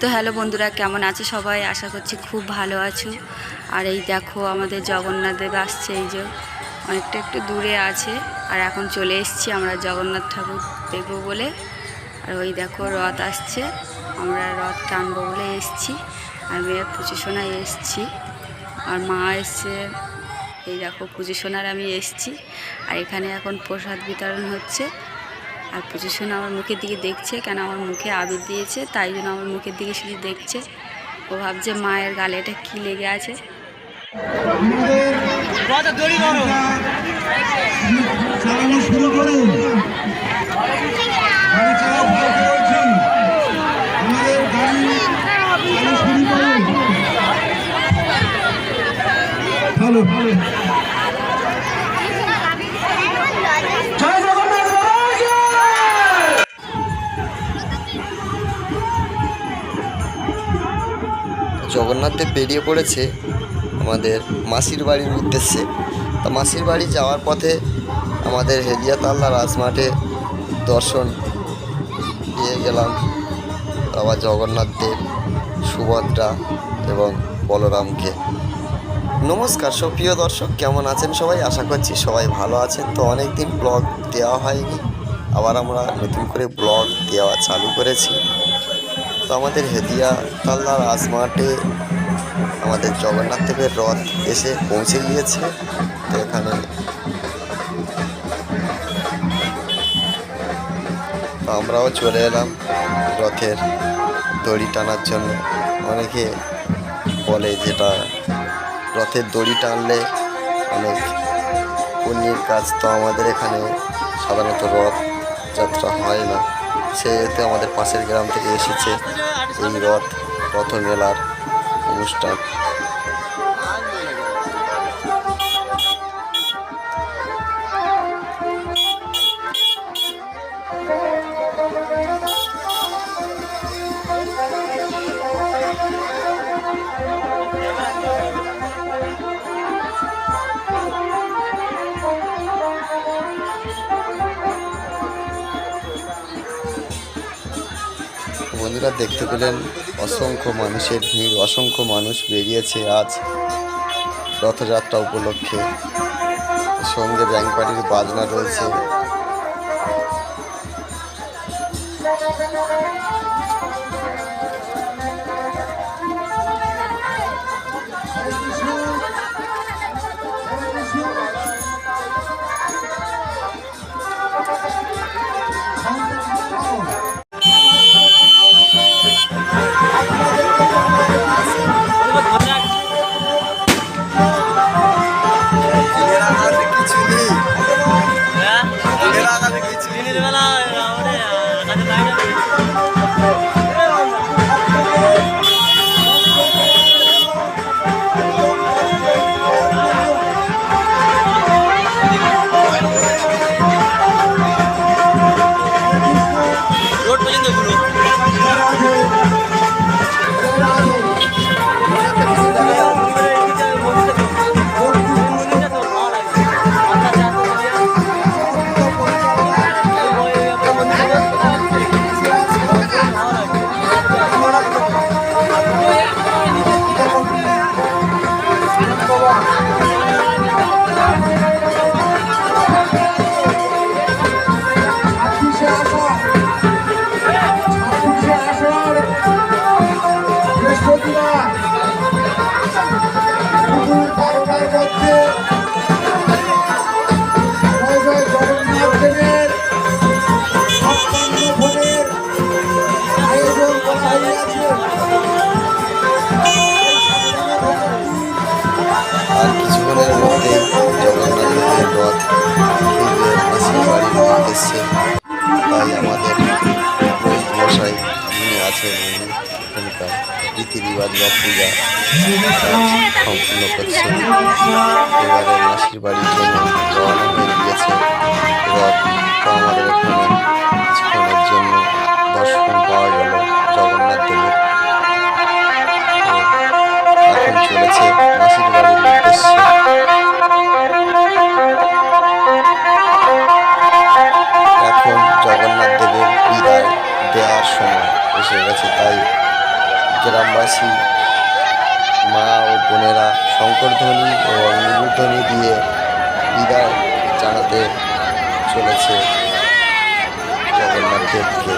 তো হ্যালো বন্ধুরা, কেমন আছে সবাই? আশা করছি খুব ভালো আছো। আর এই দেখো, আমাদের জগন্নাথ দেব আসছে, এই যে অনেকটা একটু দূরে আছে। আর এখন চলে এসেছি আমরা জগন্নাথ ঠাকুর দেখব বলে। আর ওই দেখো, রথ আসছে। আমরা রথ টানবো বলে এসেছি। আর মেয়ের পুজো শোনায় এসেছি। আর মা এসছে, এই দেখো পুজো শোনার আমি এসেছি। আর এখানে এখন প্রসাদ বিতরণ হচ্ছে। আর পুজো শোনা আমার মুখের দিকে দেখছে কেন আমার মুখে আবির দিয়েছে তাই জন্য আমার মুখের দিকে শুধু দেখছে। ও ভাবছে মায়ের গালে এটা কী লেগে আছে। চালানো শুরু করুন। গাড়ি চালাও জগন্নাথ দেব বেরিয়ে পড়েছে আমাদের মাসির বাড়ির উদ্দেশ্যে। তা মাসির বাড়ি যাওয়ার পথে আমাদের হেদিয়াতাল্লা রাজমাঠে দর্শন দিয়ে গেলাম। বাবা জগন্নাথ দেব, সুভদ্রা এবং বলরামকে। নমস্কার সুপ্রিয় দর্শক, কেমন আছেন সবাই? আশা করছি সবাই ভালো আছেন। তো অনেক দিন ব্লগ দেওয়া হয়নি। আবার আমরা নতুন করে ব্লগ দেওয়া চালু করেছি। তো আমাদের হেদিয়া তাল্লা রাজমাঠে আমাদের জগন্নাথ দেবের রথ এসে পৌঁছে গিয়েছে। তো এখানে আমরাও চলে এলাম রথের দড়ি টানার জন্য। অনেকে বলে যেটা রথের দড়ি টানলে অনেক পুণ্যের কাজ। তো আমাদের এখানে সাধারণত রথ যাত্রা হয় না। সেহেতু আমাদের পাশের গ্রাম থেকে এসেছে এই রথ রথ মেলার অনুষ্ঠান। বন্ধুরা, দেখতে পেলেন অসংখ্য মানুষের ভিড়, অসংখ্য মানুষ বেরিয়েছে আজ রথযাত্রা উপলক্ষে। সঙ্গে ব্যাংকবাড়ির বাজনা রয়েছে। 谢谢。কিছুক্ষণের মধ্যেই জগন্নাথ দেবের রথ ফিরবে মাসির বাড়ির উদ্দেশ্যে তাই আমাদের মশাই যিনি আছেন উনি এখানকার রীতি রিবাজ বা পূজা সম্পূর্ণ করছেন এবারে মাসির বাড়ির জন্য রওনা হয়ে গিয়েছে আমাদের এখানে কিছুক্ষণের জন্য দর্শন পাওয়া গেল জগন্নাথ দেবের। এখন চলেছে দেওয়ার সময় এসে গেছে, তাই গ্রামবাসী, মা ও বোনেরা শঙ্করধ্বনি এবং ধ্বনি দিয়ে বিদায় জানাতে চলেছে জগন্নাথ দেবকে